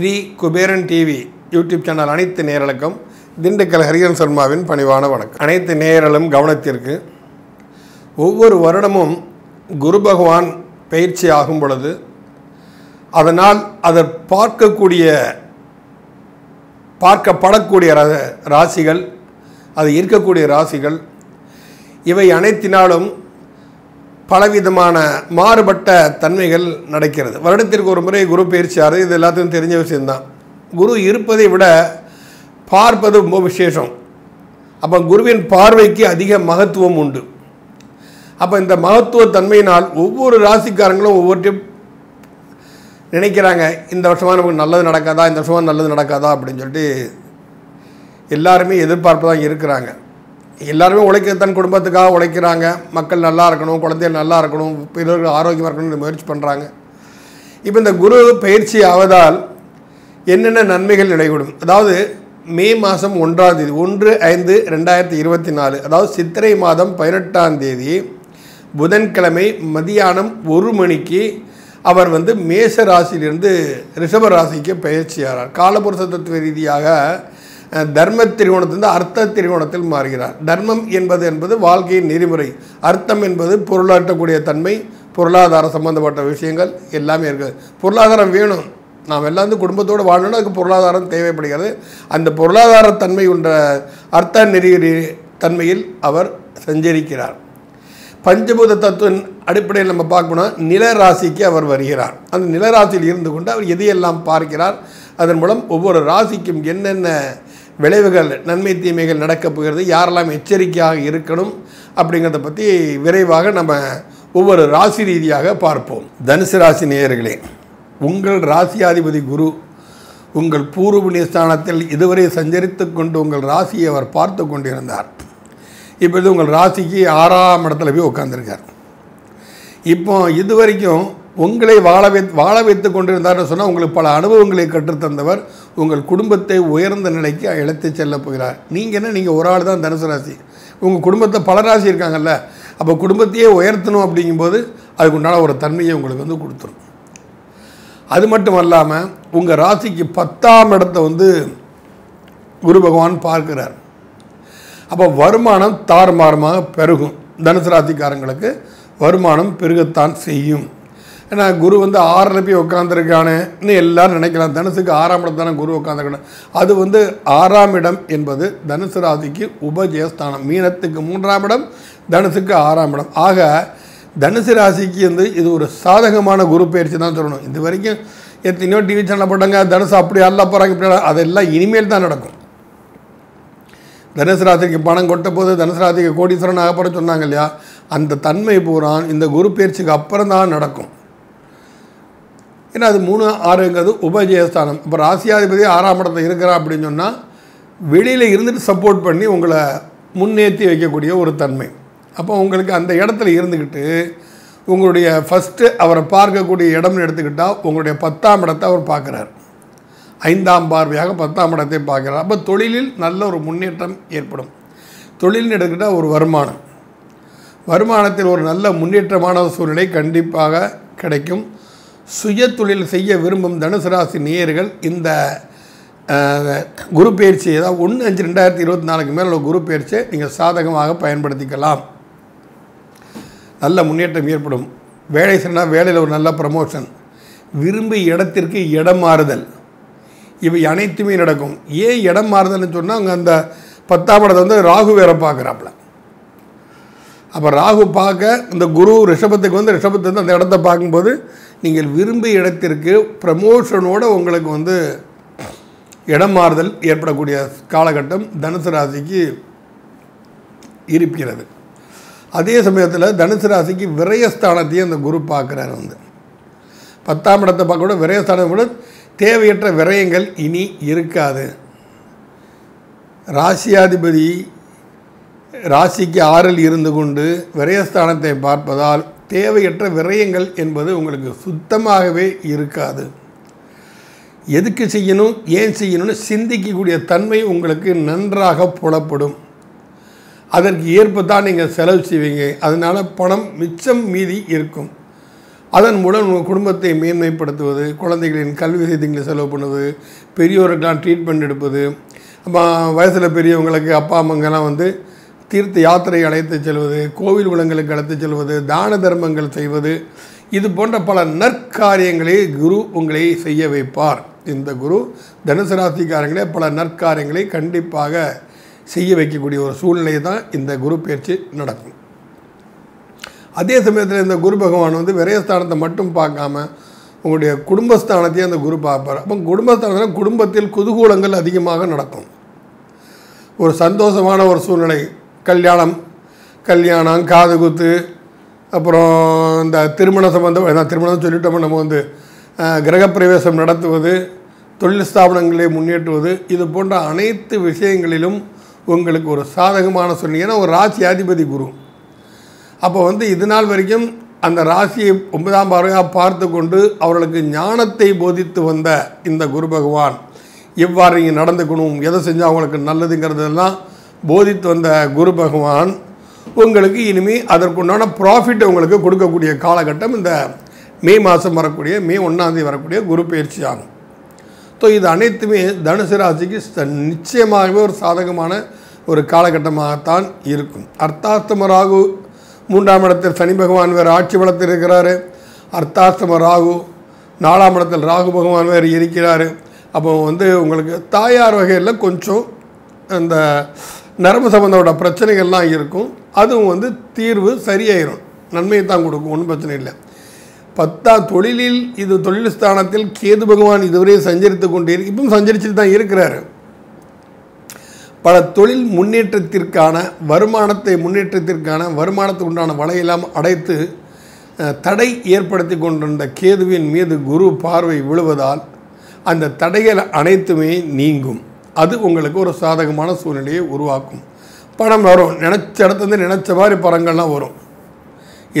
Sri Kuberan TV YouTube channel அனைத்து நேரலுக்கும் திண்டுக்கல் ஹரிஹரன் சர்மாவின் பணிவான வணக்கம். அனைத்து நேரலும் கவனத்திற்கு. ஒவ்வொரு வருடமும் குரு பகவான் பயிற்சி ஆகும் பொழுது அதனால் அதை பார்க்கக்கூடிய பார்க்கப்படக்கூடிய ராசிகள் அது இருக்கக்கூடிய ராசிகள் இவை அனைத்தினாலும் பலவிதமான மாறுபட்ட தன்மைகள் நடக்கிறது. வருடத்திற்கு ஒரு முறை குரு பயிற்சியாரு இது எல்லாத்துக்கும் தெரிஞ்ச விஷயம்தான். குரு இருப்பதை விட பார்ப்பது ரொம்ப விசேஷம். அப்போ குருவின் பார்வைக்கு அதிக மகத்துவம் உண்டு. அப்போ இந்த மகத்துவ தன்மையினால் ஒவ்வொரு ராசிக்காரங்களும் ஒவ்வொருத்தையும் நினைக்கிறாங்க இந்த வருஷமாக நமக்கு நல்லது நடக்காதா இந்த வருஷமாக நல்லது நடக்காதா அப்படின்னு சொல்லிட்டு எல்லாருமே எதிர்பார்ப்பு தான் இருக்கிறாங்க. எல்லாருமே உழைக்க தன் குடும்பத்துக்காக உழைக்கிறாங்க. மக்கள் நல்லா இருக்கணும் குழந்தைகள் நல்லா இருக்கணும் பிறர்கள் ஆரோக்கியமாக இருக்கணும்னு முயற்சி பண்ணுறாங்க இப்போ இந்த குரு பயிற்சி ஆவதால் என்னென்ன நன்மைகள் நடைபெறும் அதாவது மே மாதம் ஒன்றாம் தேதி ஒன்று ஐந்து ரெண்டாயிரத்தி இருபத்தி நாலு அதாவது சித்திரை மாதம் பதினெட்டாம் தேதி புதன்கிழமை மதியானம் ஒரு மணிக்கு அவர் வந்து மேச ராசியிலிருந்து ரிஷப ராசிக்கு பயிற்சியாகிறார் காலபுருஷ தத்துவ ரீதியாக தர்ம திரிகோணத்திலிருந்து அர்த்த திரிகோணத்தில் மாறுகிறார். தர்மம் என்பது என்பது வாழ்க்கையின் நெறிமுறை. அர்த்தம் என்பது பொருளாட்டக்கூடிய தன்மை பொருளாதார சம்பந்தப்பட்ட விஷயங்கள் எல்லாமே இருக்குது. பொருளாதாரம் வேணும். நாம் எல்லாம் வந்து குடும்பத்தோடு வாழணும்னா அதுக்கு பொருளாதாரம் தேவைப்படுகிறது. அந்த பொருளாதார தன்மை உண்ட அர்த்த நெறி தன்மையில் அவர் சஞ்சரிக்கிறார். பஞ்சபூத தத்துவின் அடிப்படையில் நம்ம பார்க்கணும்னா நில ராசிக்கு அவர் வருகிறார். அந்த நில ராசியில் இருந்து கொண்டு அவர் எதையெல்லாம் பார்க்கிறார்? அதன் மூலம் ஒவ்வொரு ராசிக்கும் என்னென்ன விளைவுகள் நன்மை தீமைகள் நடக்கப் போகிறது யாரெல்லாம் எச்சரிக்கையாக இருக்கணும் அப்படிங்கிறத பற்றி விரைவாக நம்ம ஒவ்வொரு ராசி ரீதியாக பார்ப்போம். தனுசு ராசி நேயர்களே உங்கள் ராசியாதிபதி குரு உங்கள் பூர்வ நிஸ்தானத்தில் ஸ்தானத்தில் இதுவரை சஞ்சரித்து கொண்டு உங்கள் ராசியை அவர் பார்த்து கொண்டிருந்தார். இப்பொழுது உங்கள் ராசிக்கு ஆறாம் இடத்துல போய் உட்காந்துருக்கார் இப்போ இது வரைக்கும் உங்களை வாழ வை வாழ வைத்து கொண்டிருந்தார்னு சொன்னால் உங்களுக்கு பல அனுபவங்களை கற்றுத்தந்தவர் உங்கள் குடும்பத்தை உயர்ந்த நிலைக்கு இழைத்து செல்ல போகிறார். நீங்கள் என்ன நீங்கள் ஒரு ஆள் தான் தனுசு ராசி. உங்கள் குடும்பத்தை பல ராசி இருக்காங்கல்ல அப்போ குடும்பத்தையே உயர்த்தணும் அப்படிங்கும்போது அதுக்கு உண்டான ஒரு தன்மையை உங்களுக்கு வந்து கொடுத்துரும். அது மட்டும் அல்லாமல் உங்கள் ராசிக்கு பத்தாம் இடத்த வந்து குரு பகவான் பார்க்கிறார். அப்போ வருமானம் தாறுமாறமாக பெருகும். தனுசு ராசிக்காரங்களுக்கு வருமானம் பெருகத்தான் செய்யும். ஏன்னா குரு வந்து ஆறில் போய் உட்காந்துருக்கானேன்னு எல்லாரும் நினைக்கலாம். தனுசுக்கு ஆறாம் இடம் தானே குரு உட்காந்துருக்கணும் அது வந்து ஆறாம் இடம் என்பது தனுசு ராசிக்கு உபஜயஸ்தானம். மீனத்துக்கு மூன்றாம் இடம் தனுசுக்கு ஆறாம் இடம். ஆக தனுசு ராசிக்கு வந்து இது ஒரு சாதகமான குரு பயிற்சி தான் சொல்லணும். இது வரைக்கும் எத்தனையோ டிவி சேனல் போட்டாங்க தனுசு அப்படி அல்ல போகிறாங்க இப்படி அதெல்லாம் இனிமேல் தான் நடக்கும். தனுசு ராசிக்கு பணம் கொட்ட போது தனுசு ராசிக்கு கோடீஸ்வரன் ஆகப்பட சொன்னாங்க இல்லையா? அந்த தன்மை பூரா இந்த குரு பயிற்சிக்கு அப்புறம் தான் நடக்கும். ஏன்னா அது மூணு ஆறுங்கிறது உபஜயஸ்தானம். இப்போ ராசியாதிபதி ஆறாம் இடத்துல இருக்கிறா அப்படின்னு சொன்னால் வெளியில் இருந்துட்டு சப்போர்ட் பண்ணி உங்களை முன்னேற்றி வைக்கக்கூடிய ஒரு தன்மை. அப்போ உங்களுக்கு அந்த இடத்துல இருந்துக்கிட்டு உங்களுடைய ஃபஸ்ட்டு அவரை பார்க்கக்கூடிய இடம்னு எடுத்துக்கிட்டால் உங்களுடைய பத்தாம் இடத்தை அவர் பார்க்குறார். ஐந்தாம் பார்வையாக பத்தாம் இடத்தை பார்க்குறார். அப்போ தொழிலில் நல்ல ஒரு முன்னேற்றம் ஏற்படும். தொழில்னு எடுத்துக்கிட்டால் ஒரு வருமானம். வருமானத்தில் ஒரு நல்ல முன்னேற்றமான சூழ்நிலை கண்டிப்பாக கிடைக்கும். சுய தொழில் செய்ய விரும்பும் தனுசு ராசி நேயர்கள் இந்த குரு பயிற்சி ஏதாவது ஒன்று அஞ்சு ரெண்டாயிரத்தி இருபத்தி நாலுக்கு மேலே உள்ள குரு பயிற்சியை நீங்கள் சாதகமாக பயன்படுத்திக்கலாம். நல்ல முன்னேற்றம் ஏற்படும். வேலை செய்யணும் வேலையில் ஒரு நல்ல ப்ரமோஷன் விரும்பி இடத்திற்கு இடம் மாறுதல். இவை அனைத்துமே நடக்கும். ஏன் இடம் மாறுதல்னு சொன்னால் அங்கே அந்த பத்தாம் இடத்தை வந்து ராகு வேற பார்க்குறாப்புல. அப்போ ராகு பார்க்க இந்த குரு ரிஷபத்துக்கு வந்து ரிஷபத்தை வந்து அந்த இடத்த பார்க்கும்போது நீங்கள் விரும்பிய இடத்திற்கு ப்ரமோஷனோட உங்களுக்கு வந்து இடம் மாறுதல் ஏற்படக்கூடிய காலகட்டம் தனுசு ராசிக்கு இருக்கிறது அதே சமயத்தில் தனுசு ராசிக்கு விரயஸ்தானத்தையும் அந்த குரு பார்க்குறாரு வந்து. பத்தாம் இடத்தை பார்க்க கூட விரயஸ்தானம் கூட தேவையற்ற விரயங்கள் இனி இருக்காது. ராசியாதிபதி ராசிக்கு ஆறில் இருந்து கொண்டு விரயஸ்தானத்தை பார்ப்பதால் தேவையற்ற விரயங்கள் என்பது உங்களுக்கு சுத்தமாகவே இருக்காது. எதுக்கு செய்யணும் ஏன் செய்யணும்னு சிந்திக்கக்கூடிய தன்மை உங்களுக்கு நன்றாக புலப்படும். அதற்கு ஏற்ப தான் நீங்கள் செலவு செய்வீங்க. அதனால் பணம் மிச்சம் மீதி இருக்கும். அதன் மூலம் உங்கள் குடும்பத்தை மேன்மைப்படுத்துவது குழந்தைகளின் கல்வி செய்திகளை செலவு பண்ணுவது பெரியோருக்கெல்லாம் ட்ரீட்மெண்ட் எடுப்பது அப்போ வயசில் பெரியவங்களுக்கு அப்பா அம்மாங்கெல்லாம் வந்து தீர்த்த யாத்திரை அழைத்து செல்வது கோவில் குளங்களுக்கு அழைத்து செல்வது தான தர்மங்கள் செய்வது இது போன்ற பல நற்காரியங்களை குரு உங்களை செய்ய வைப்பார். இந்த குரு தனுசு ராசிக்காரங்களே பல நற்காரியங்களை கண்டிப்பாக செய்ய வைக்கக்கூடிய ஒரு சூழ்நிலை தான் இந்த குரு பயிற்சி நடக்கும். அதே சமயத்தில் இந்த குரு பகவான் வந்து விரயஸ்தானத்தை மட்டும் பார்க்காம உங்களுடைய குடும்பஸ்தானத்தையும் அந்த குரு பார்ப்பார். அப்போ குடும்பஸ்தானத்தில் குடும்பத்தில் குதூகூலங்கள் அதிகமாக நடக்கும். ஒரு சந்தோஷமான ஒரு சூழ்நிலை கல்யாணம் கல்யாணம் காது குத்து அப்புறம் இந்த திருமண சம்பந்தம் நான் திருமணம் சொல்லிட்டோம் நம்ம வந்து கிரகப்பிரவேசம் நடத்துவது தொழில் ஸ்தாபனங்களை முன்னேற்றுவது இது போன்ற அனைத்து விஷயங்களிலும் உங்களுக்கு ஒரு சாதகமான சூழ்நிலை ஏன்னா ஒரு ராசி அதிபதி குரு. அப்போ வந்து இது நாள் வரைக்கும் அந்த ராசியை ஒன்பதாம் பார்வையாக பார்த்து கொண்டு அவர்களுக்கு ஞானத்தை போதித்து வந்த இந்த குரு பகவான் எவ்வாறு இங்கே நடந்துக்கணும் எதை செஞ்சால் அவங்களுக்கு நல்லதுங்கிறதெல்லாம் போதித்து வந்த குரு பகவான் உங்களுக்கு இனிமே அதற்குண்டான ப்ராஃபிட் உங்களுக்கு கொடுக்கக்கூடிய காலகட்டம் இந்த மே மாதம் வரக்கூடிய மே ஒன்றாந்தேதி வரக்கூடிய குரு பயிற்சி ஆகும் ஸோ இது அனைத்துமே தனுசு ராசிக்கு நிச்சயமாகவே ஒரு சாதகமான ஒரு காலகட்டமாகத்தான் இருக்கும். அர்த்தாஸ்தம ராகு மூன்றாம் இடத்தில் சனி பகவான் வேறு ஆட்சி பலத்தில் இருக்கிறாரு. அர்த்தாஸ்தம ராகு நாலாம் இடத்தில் ராகு பகவான் வேறு இருக்கிறார். அப்போ வந்து உங்களுக்கு தாயார் வகையில் கொஞ்சம் அந்த நரம்பு சம்பந்தப்பட்ட பிரச்சனைகள்லாம் இருக்கும். அதுவும் வந்து தீர்வு சரியாயிரும். நன்மையை தான் கொடுக்கும். ஒன்றும் பிரச்சனை இல்லை. பத்தாம் தொழிலில் இது தொழில் ஸ்தானத்தில் கேது பகவான் இதுவரை சஞ்சரித்து கொண்டே இப்பவும் சஞ்சரிச்சுட்டு தான் இருக்கிறாரு. பல தொழில் முன்னேற்றத்திற்கான வருமானத்தை முன்னேற்றத்திற்கான வருமானத்துக்கு உண்டான வலையெல்லாம் அடைத்து தடை ஏற்படுத்தி கொண்டிருந்த கேதுவின் மீது குரு பார்வை விழுவதால் அந்த தடைகள் அனைத்துமே நீங்கும். அது உங்களுக்கு ஒரு சாதகமான சூழ்நிலையை உருவாக்கும். பணம் வரும். நினச்ச இடத்துலேருந்து நினச்ச மாதிரி படங்கள்லாம் வரும்.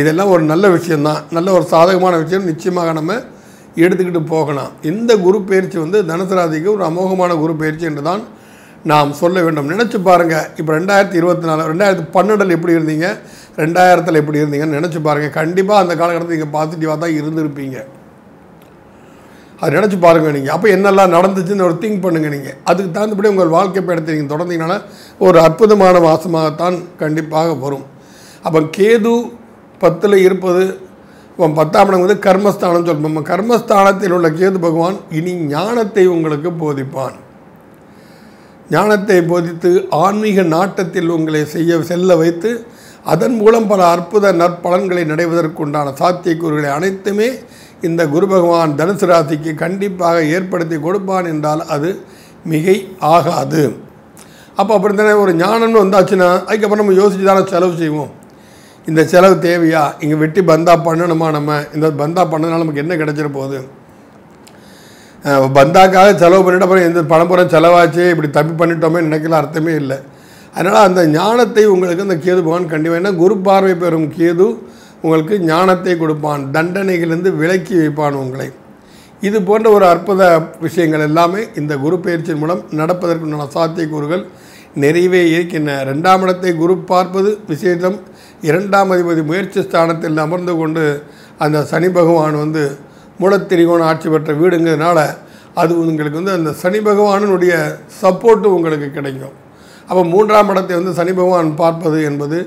இதெல்லாம் ஒரு நல்ல விஷயந்தான் நல்ல ஒரு சாதகமான விஷயம். நிச்சயமாக நம்ம எடுத்துக்கிட்டு போகலாம். இந்த குரு பயிற்சி வந்து தனுசு ராசிக்கு ஒரு அமோகமான குரு பயிற்சி என்று தான் நாம் சொல்ல வேண்டும். நினச்சி பாருங்கள் இப்போ ரெண்டாயிரத்தி இருபத்தி நாலு ரெண்டாயிரத்தி பன்னெண்டில் எப்படி இருந்தீங்க? ரெண்டாயிரத்தில் எப்படி இருந்தீங்கன்னு நினச்சி பாருங்கள் கண்டிப்பாக அந்த காலகட்டத்தில் நீங்கள் பாசிட்டிவாக தான் இருந்திருப்பீங்க. அதை நினச்சி பாருங்கள் நீங்கள் அப்போ என்னெல்லாம் நடந்துச்சுன்னு ஒரு திங்க் பண்ணுங்கள் நீங்கள் அதுக்கு தகுந்தபடி உங்கள் வாழ்க்கை பயணத்தை நீங்கள் தொடர்ந்தீங்கன்னா ஒரு அற்புதமான மாதமாகத்தான் கண்டிப்பாக வரும். அப்போ கேது பத்தில் இருப்பது இப்போ பத்தாம் இடம் வந்து கர்மஸ்தானம் சொல்லுவோம் நம்ம கர்மஸ்தானத்தில் உள்ள கேது பகவான் இனி ஞானத்தை உங்களுக்கு போதிப்பான். ஞானத்தை போதித்து ஆன்மீக நாட்டத்தில் உங்களை செய்ய செல்ல வைத்து அதன் மூலம் பல அற்புத நற்பலன்களை நடைவதற்குண்டான சாத்தியக்கூறுகளை அனைத்துமே இந்த குரு பகவான் தனுசு ராசிக்கு கண்டிப்பாக ஏற்படுத்தி கொடுப்பான் என்றால் அது மிகை ஆகாது. அப்போ அப்படி தானே ஒரு ஞானம்னு வந்தாச்சுன்னா அதுக்கப்புறம் நம்ம யோசிச்சு தானே செலவு செய்வோம். இந்த செலவு தேவையா? இங்கே வெட்டி பந்தா பண்ணணுமா நம்ம? இந்த பந்தா பண்ணதுனால நமக்கு என்ன கிடைச்சிட போகுது? பந்தாக்காக செலவு பண்ணிட்டு அப்புறம் எந்த பணம் பணப்புறம் செலவாச்சு? இப்படி தப்பி பண்ணிட்டோமே நினைக்கல அர்த்தமே இல்லை. அதனால் அந்த ஞானத்தை உங்களுக்கு அந்த கேது பகவான் கண்டிப்பாக ஏன்னா குரு பார்வை பெறும் கேது உங்களுக்கு ஞானத்தை கொடுப்பான் தண்டனைகளிலிருந்து விலக்கி வைப்பான் உங்களை. இது போன்ற ஒரு அற்புத விஷயங்கள் எல்லாமே இந்த குரு பயிற்சியின் மூலம் நடப்பதற்குண்டான சாத்தியக்கூறுகள் நிறையவே இருக்கின்றன. ரெண்டாம் இடத்தை குரு பார்ப்பது விசேஷம். இரண்டாம் அதிபதி முயற்சி ஸ்தானத்தில் அமர்ந்து கொண்டு அந்த சனி பகவான் வந்து மூலத்திரிகோணம் ஆட்சி பெற்ற வீடுங்கிறதுனால அது உங்களுக்கு வந்து அந்த சனி பகவானுடைய சப்போர்ட்டு உங்களுக்கு கிடைக்கும். அப்போ மூன்றாம் இடத்தை வந்து சனி பகவான் பார்ப்பது என்பது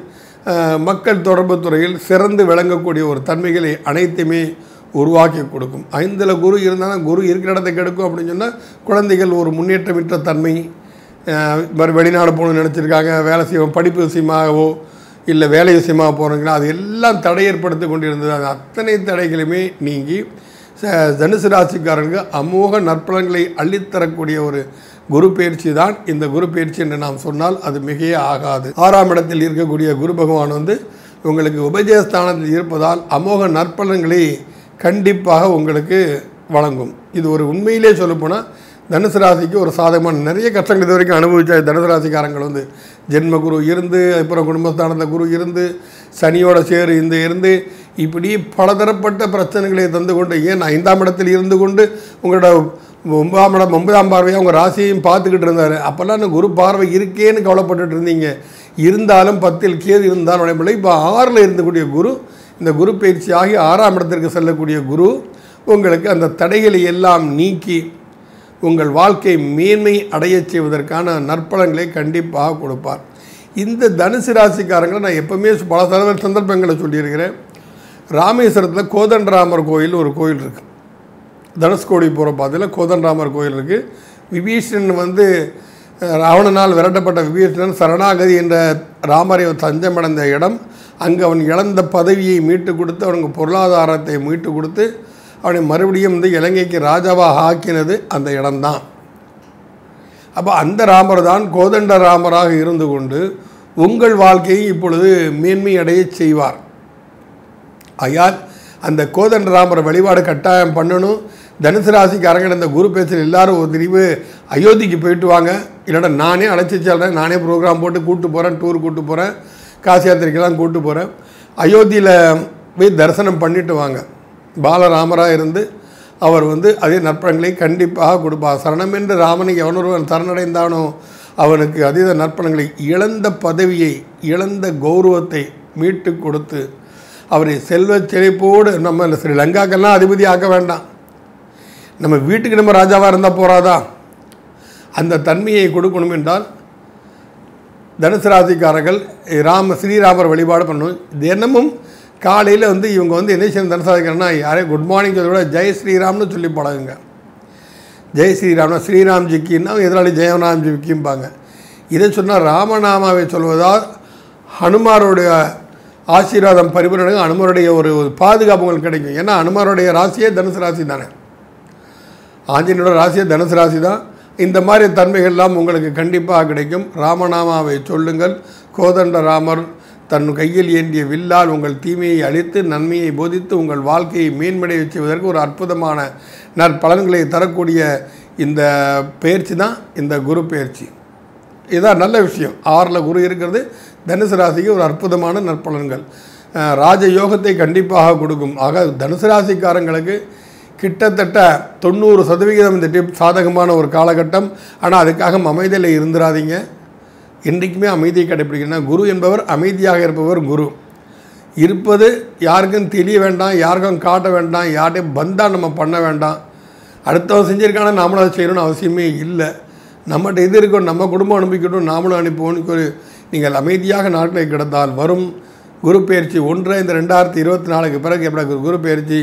மக்கள் தொடர்பு துறையில் சிறந்து விளங்கக்கூடிய ஒரு தன்மைகளை அனைத்துமே உருவாக்கி கொடுக்கும். ஐந்தில் குரு இருந்தாலும் குரு இருக்கிற இடத்தை கெடுக்கும் அப்படின்னு சொன்னால் குழந்தைகள் ஒரு முன்னேற்றமிட்ட தன்மை மாதிரி வெளிநாடு போகணும்னு நினச்சிருக்காங்க வேலை செய்வோம் படிப்பு விஷயமாகவோ இல்லை வேலை விஷயமாக போகிறீங்களா அது எல்லாம் தடை ஏற்படுத்தி கொண்டிருந்தது. அது அத்தனை தடைகளுமே நீங்கி ச- தனுசு ராசிக்காரனுக்கு அமோக நற்பலன்களை அள்ளித்தரக்கூடிய ஒரு குரு பயிற்சி தான். இந்த குரு பயிற்சி என்று நாம் சொன்னால் அது மிகையே ஆகாது. ஆறாம் இடத்தில் இருக்கக்கூடிய குரு பகவான் வந்து உங்களுக்கு உபஜயஸ்தானத்தில் இருப்பதால் அமோக நற்பலன்களை கண்டிப்பாக உங்களுக்கு வழங்கும். இது ஒரு உண்மையிலே சொல்லப்போனால் தனுசு ராசிக்கு ஒரு சாதகமான நிறைய கஷ்டங்கள் இது வரைக்கும் அனுபவித்த தனுசு ராசிக்காரங்கள் வந்து ஜென்ம குரு இருந்து அப்புறம் குடும்பஸ்தானத்தில் குரு இருந்து சனியோட சேரு இந்த இருந்து இப்படி பலதரப்பட்ட பிரச்சனைகளை தந்து கொண்டு ஏன் ஐந்தாம் இடத்தில் இருந்து கொண்டு உங்களோட ஒன்பதாம் இடம் ஒன்பதாம் பார்வையாக உங்கள் ராசியையும் பார்த்துக்கிட்டு இருந்தார். அப்போல்லாம் அந்த குரு பார்வை இருக்கேன்னு கவலைப்பட்டுட்டு இருந்தீங்க. இருந்தாலும் பத்தில் கேது இருந்தாலும் உடையவில்லை இப்போ ஆறில் இருந்தக்கூடிய குரு இந்த குரு பயிற்சி ஆகி ஆறாம் இடத்திற்கு செல்லக்கூடிய குரு உங்களுக்கு அந்த தடைகளை எல்லாம் நீக்கி உங்கள் வாழ்க்கை மேன்மை அடைய செய்வதற்கான நற்பலன்களை கண்டிப்பாக கொடுப்பார். இந்த தனுசு ராசிக்காரங்களை நான் எப்போவுமே பல தடவை சந்தர்ப்பங்களை சொல்லியிருக்கிறேன். ராமேஸ்வரத்தில் கோதண்டராமர் கோயில் ஒரு கோயில் இருக்குது தனுஷ்கோடி போகிற பாதையில் கோதண்டராமர் கோயில் இருக்குது விபீஷணன் வந்து ராவணனால் விரட்டப்பட்ட விபீஷணன் சரணாகதி என்ற ராமரை தஞ்சமடைந்த இடம். அங்கே அவன் இழந்த பதவியை மீட்டு கொடுத்து அவனுக்கு பொருளாதாரத்தை மீட்டு கொடுத்து அவனை மறுபடியும் வந்து இலங்கைக்கு ராஜாவாக ஆக்கினது அந்த இடம்தான். அப்போ அந்த ராமர் தான் கோதண்ட ராமராக இருந்து கொண்டு உங்கள் வாழ்க்கையை இப்பொழுது மேன்மை அடையச் செய்வார். ஐயா அந்த கோதண்ட ராமர் வழிபாடு கட்டாயம் பண்ணணும். தனுசு ராசிக்கு இந்த குரு பேச்சில் எல்லாரும் ஒரு திரிவு. அயோத்திக்கு போயிட்டு வாங்க. இல்லைன்னா நானே அழைச்சி செல்கிறேன் நானே ப்ரோக்ராம் போட்டு கூப்பிட்டு போகிறேன் டூர் கூப்பிட்டு போகிறேன் காசி யாத்திரைக்கெல்லாம் கூப்பிட்டு போகிறேன் அயோத்தியில் போய் தரிசனம் பண்ணிட்டு வாங்க. பாலராமராக இருந்து அவர் வந்து அதே நற்பணங்களை கண்டிப்பாக கொடுப்பார். சரணம் என்று ராமனை எவனொருவன் சரணடைந்தானோ அவனுக்கு அதீத நற்பணங்களை இழந்த பதவியை இழந்த கௌரவத்தை மீட்டு கொடுத்து அவரை செல்வ செழிப்போடு நம்ம இந்த ஸ்ரீலங்காக்கெல்லாம் அதிபதி ஆக்க வேண்டாம். நம்ம வீட்டுக்கு நம்ம ராஜாவாக இருந்தால் போகிறாதா அந்த தன்மையை கொடுக்கணும் என்றால் தனுசு ராசிக்காரர்கள் ராம ஸ்ரீராமர் வழிபாடு பண்ணணும். தினமும் காலையில் வந்து இவங்க வந்து என்ன செய்யணும் தனுசு ராசிக்காரனா யாரையும் குட் மார்னிங் சொல்ல விட ஜெய் ஸ்ரீராம்னு சொல்லி பழகுங்க ஜெய் ஸ்ரீராம்னா ஸ்ரீராம்ஜிக்கின்னா எதிராளி ஜெயராம்ஜிக்கும்பாங்க. இதை சொன்னால் ராமநாமாவை சொல்வதால் ஹனுமாருடைய ஆசீர்வாதம் பரிபூரணங்க. ஹனுமருடைய ஒரு பாதுகாப்பு உங்களுக்கு கிடைக்கும். ஏன்னா அனுமாருடைய ராசியே தனுசு ராசி தானே ஆஞ்சநேயோட ராசியை தனுசு ராசி தான் இந்த மாதிரி தன்மைகள்லாம் உங்களுக்கு கண்டிப்பாக கிடைக்கும். ராமநாமாவை சொல்லுங்கள். கோதண்ட ராமர் தன் கையில் ஏந்திய வில்லால் உங்கள் தீமையை அழித்து நன்மையை போதித்து உங்கள் வாழ்க்கையை மேன்மடைய செய்வதற்கு ஒரு அற்புதமான நற்பலன்களை தரக்கூடிய இந்த பயிற்சி தான் இந்த குரு பயிற்சி. இதான் நல்ல விஷயம். ஆறில் குரு இருக்கிறது. தனுசு ராசிக்கு ஒரு அற்புதமான நற்பலன்கள். ராஜ யோகத்தை கண்டிப்பாக கொடுக்கும். ஆக தனுசு ராசிக்காரங்களுக்கு கிட்டத்தட்ட தொண்ணூறு சதவிகிதம் இந்த டிப் சாதகமான ஒரு காலகட்டம். ஆனால் அதுக்காக அமைதியில் இருந்துடாதீங்க என்றைக்குமே அமைதியை கடைப்பிடிக்கணும் குரு என்பவர் அமைதியாக இருப்பவர் குரு. இருப்பது யாருக்கும் தெரிய வேண்டாம் யாருக்கும் காட்ட வேண்டாம் யார்ட்டையும் பந்தா நம்ம பண்ண வேண்டாம். அடுத்தவன் செஞ்சிருக்கான நாமளும் அதை செய்யணும்னு அவசியமே இல்லை. நம்மகிட்ட இது இருக்கும் நம்ம குடும்பம் அனுப்பிக்கட்டும் நாமளும் அனுப்புவோன்னு ஒரு நீங்கள் அமைதியாக நாட்களை கிடந்தால் வரும். குரு பயிற்சி ஒன்று இந்த ரெண்டாயிரத்தி இருபத்தி நாலுக்கு பிறகு எப்படி குரு பயிற்சி?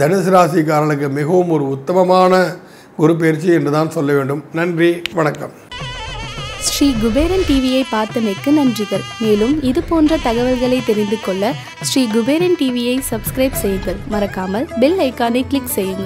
தனுசு ராசிக்காரனுக்கு மிகவும் ஒரு உத்தமமான குரு பயிற்சி என்று தான் சொல்ல வேண்டும். நன்றி வணக்கம். ஸ்ரீ குபேரன் டிவியை பார்த்தமைக்கு நன்றிகள். மேலும் இது போன்ற தகவல்களை தெரிந்து கொள்ள ஸ்ரீ குபேரன் டிவியை சப்ஸ்கிரைப் செய்யுங்கள். மறக்காமல் பெல் ஐக்கானை கிளிக் செய்யுங்கள்.